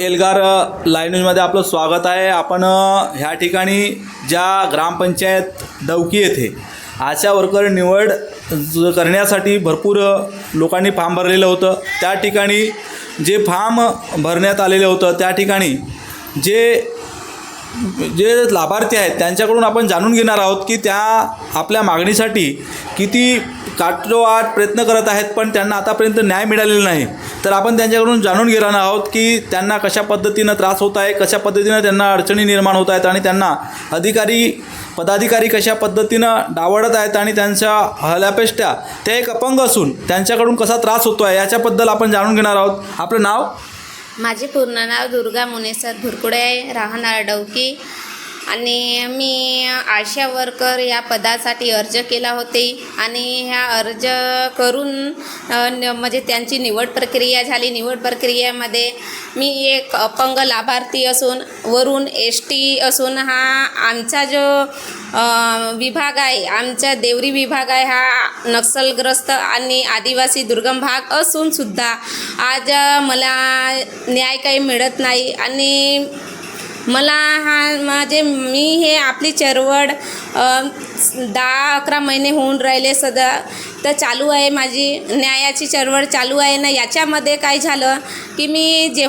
Elgar live न्यूजमध्ये आपलं स्वागत आहे. आपण ह्या ठिकाणी ज्या ग्रामपंचायत डवकी येथे आशा वर्कर निवड करण्यासाठी भरपूर लोकांनी फॉर्म भरलेलं होतं. त्या ठिकाणी जे फॉर्म भरण्यात आलेलं होतं त्या ठिकाणी जे जे लाभार्थी आहेत त्यांच्याकडून आपण जाणून घेणार आहोत की त्या आपल्या मागणीसाठी किती काटोवाट प्रयत्न करत आहेत पण त्यांना आतापर्यंत न्याय मिळालेला नाही. तर आपण त्यांच्याकडून जाणून घेणार आहोत की त्यांना कशा पद्धतीनं त्रास होत आहे कशा पद्धतीनं त्यांना अडचणी निर्माण होत आहेत आणि त्यांना अधिकारी पदाधिकारी कशा पद्धतीनं डावडत आहेत आणि त्यांच्या हल्यापेष्ट्या ते एक अपंग असून त्यांच्याकडून कसा त्रास होतो आहे याच्याबद्दल आपण जाणून घेणार आहोत. आपलं नाव? माझे पूर्ण नाव दुर्गा मुनेसर भुरकुडे आहे. राहणार डवकी आणि मी आशा वर्कर या पदासाठी अर्ज केला होते आणि ह्या अर्ज करून न- म्हणजे त्यांची निवड प्रक्रिया झाली. निवड प्रक्रियेमध्ये मी एक अपंग लाभार्थी असून वरून एस टी असून हा आमचा जो विभाग आहे आमचा देवरी विभाग आहे हा नक्षलग्रस्त आणि आदिवासी दुर्गम भाग असूनसुद्धा आज मला न्याय काही मिळत नाही. आणि मला हा माझे मी हे आपली चळवळ दहा अकरा महिने होऊन राहिले सदा तर चालू आहे माझी न्यायाची चळवळ चालू आहे ना याच्यामध्ये काय झालं की मी जे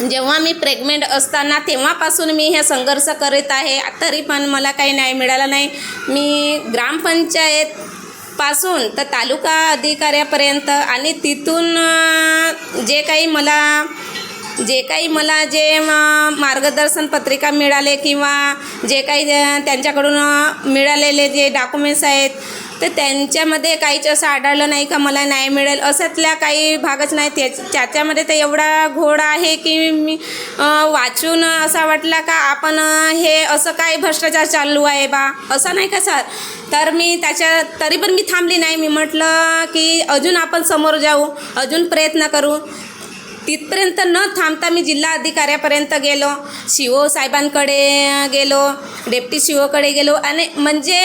जेव्हा मी प्रेग्नेंट असताना तेव्हापासून मी हे संघर्ष करत आहे. तरी पण मला काही न्याय मिळाला नाही. मी ग्रामपंचायत पासून तर तालुका अधिकाऱ्यापर्यंत आणि तिथून जे काही मला जे काही मला जे मार्गदर्शन पत्रिका मिळाले किंवा जे काही त्यांच्याकडून मिळालेले जे डॉक्युमेंट्स आहेत तर त्यांच्यामध्ये काहीच असं आढळलं नाही का मला नाही मिळेल? अशातल्या काही भागच नाही. त्याच त्याच्यामध्ये तर एवढा घोड आहे की मी वाचून असा वाटला का आपण हे असं काय भ्रष्टाचार चालू आहे बा? असं नाही का सर? तर मी त्याच्या तरी पण मी थांबली नाही. मी म्हटलं की अजून आपण समोर जाऊ अजून प्रयत्न करू. तिथपर्यंत न थांबता मी जिल्हा अधिकाऱ्यापर्यंत गेलो सी ओ साहेबांकडे गेलो डेप्टी सी ओकडे गेलो आणि म्हणजे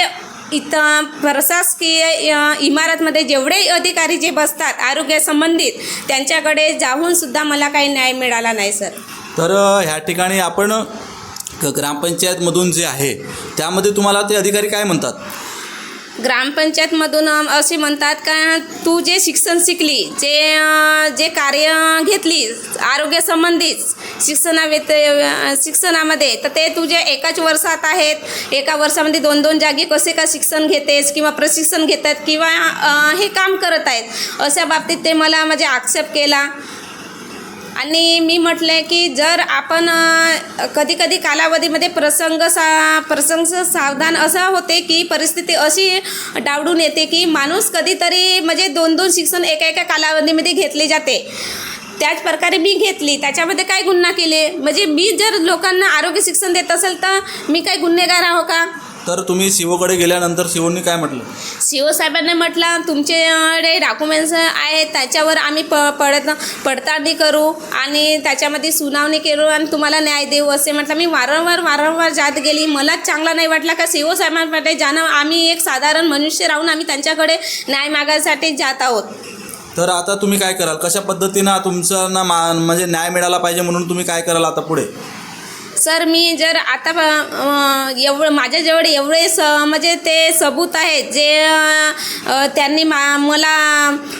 इथं प्रशासकीय इमारतमध्ये जेवढे अधिकारी जे बसतात आरोग्यासंबंधित त्यांच्याकडे जाऊनसुद्धा मला काही न्याय मिळाला नाही सर. तर ह्या ठिकाणी आपण ग्रामपंचायतमधून जे आहे त्यामध्ये तुम्हाला ते अधिकारी काय म्हणतात? ग्रामपंचायतमधून असे म्हणतात का तू जे शिक्षण शिकली जे जे कार्य घेतली आरोग्यसंबंधित शिक्षणाव्यत शिक्षणामध्ये तर ते तुझे एकाच वर्षात आहेत एका वर्षामध्ये दोन दोन जागी कसे का शिक्षण घेतेस किंवा प्रशिक्षण घेतात किंवा हे काम करत आहेत अशा बाबतीत ते मला म्हणजे आक्षेप केला. आणि मी म्हटलं की जर आपण कधी कधी कालावधीमध्ये प्रसंग सा प्रसंग सावधान असं होते की परिस्थिती अशी डावडून येते की माणूस कधीतरी म्हणजे दोन दोन शिक्षण एका एका कालावधीमध्ये घेतले जाते. त्याच प्रकारे मी घेतली. त्याच्यामध्ये काय गुन्हा केले? म्हणजे मी जर लोकांना आरोग्य शिक्षण देत असेल तर मी काय गुन्हेगार आहो का? तर तुम्ही शिवोकडे गेल्यानंतर शिवोनी काय म्हटलं? सी ओ साहेबांनी म्हटलं तुमचे डॉक्युमेंट्स आहेत त्याच्यावर आम्ही प पडत पडताळणी करू आणि त्याच्यामध्ये सुनावणी करू आणि तुम्हाला न्याय देऊ असे म्हटलं. मी वारंवार वारंवार जात गेली. मलाच चांगला नाही वाटला का सी ओ साहेबांकडे जाणं आम्ही एक साधारण मनुष्य राहून आम्ही त्यांच्याकडे न्याय मागायसाठी जात आहोत. तर आता तुम्ही काय कराल? कशा पद्धतीनं तुमचं ना मा म्हणजे न्याय मिळाला पाहिजे म्हणून तुम्ही काय कराल आता पुढे? सर मी जर आता एवढं माझ्याजवळ एवढे स म्हणजे ते सबूत आहेत जे त्यांनी मा मला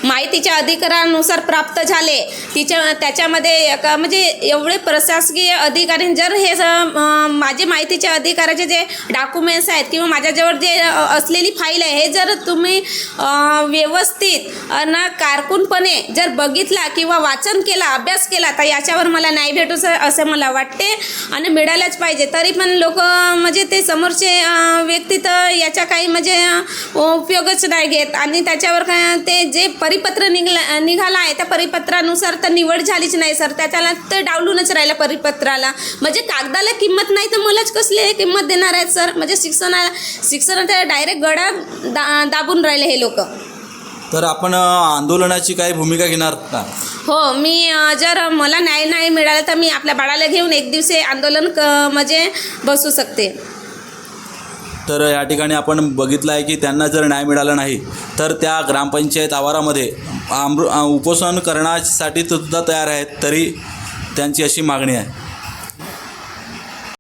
माहितीच्या अधिकारानुसार प्राप्त झाले. तिच्या त्याच्यामध्ये एका म्हणजे एवढे प्रशासकीय अधिकारी जर हे स- माझे माहितीच्या अधिकाराचे जे डॉक्युमेंट्स आहेत किंवा माझ्याजवळ जे असलेली फाईल आहे हे जर तुम्ही व्यवस्थित ना कारकूनपणे जर बघितला किंवा वाचन केला अभ्यास केला तर याच्यावर मला नाही भेटू सर असं मला वाटते. आणि मिळायलाच पाहिजे. तरी पण लोक म्हणजे ते समोरचे व्यक्ती तर याचा काही म्हणजे उपयोगच नाही घेत. आणि त्याच्यावर काय ते जे परिपत्र निघला निघाला आहे त्या परिपत्रानुसार तर निवड झालीच नाही सर. त्याच्याला तर डावलूनच राहिलं परिपत्राला. म्हणजे कागदाला किंमत नाही तर मलाच कसली किंमत देणार आहेत सर? म्हणजे शिक्षणाला शिक्षणाच्या डायरेक्ट गळा दा दाबून राहिले हे लोक. तर आपण आंदोलनाची काही भूमिका घेणार का? हो मी जर मला न्याय नाही मिळाला तर मी आपल्या बाळाला घेऊन एक दिवशी आंदोलन क म्हणजे बसू शकते. तर या ठिकाणी आपण बघितलं आहे की त्यांना जर न्याय मिळाला नाही तर त्या ग्रामपंचायत आवारामध्ये आमृ उपोषण करण्यासाठी सुद्धा तयार आहेत तरी त्यांची अशी मागणी आहे.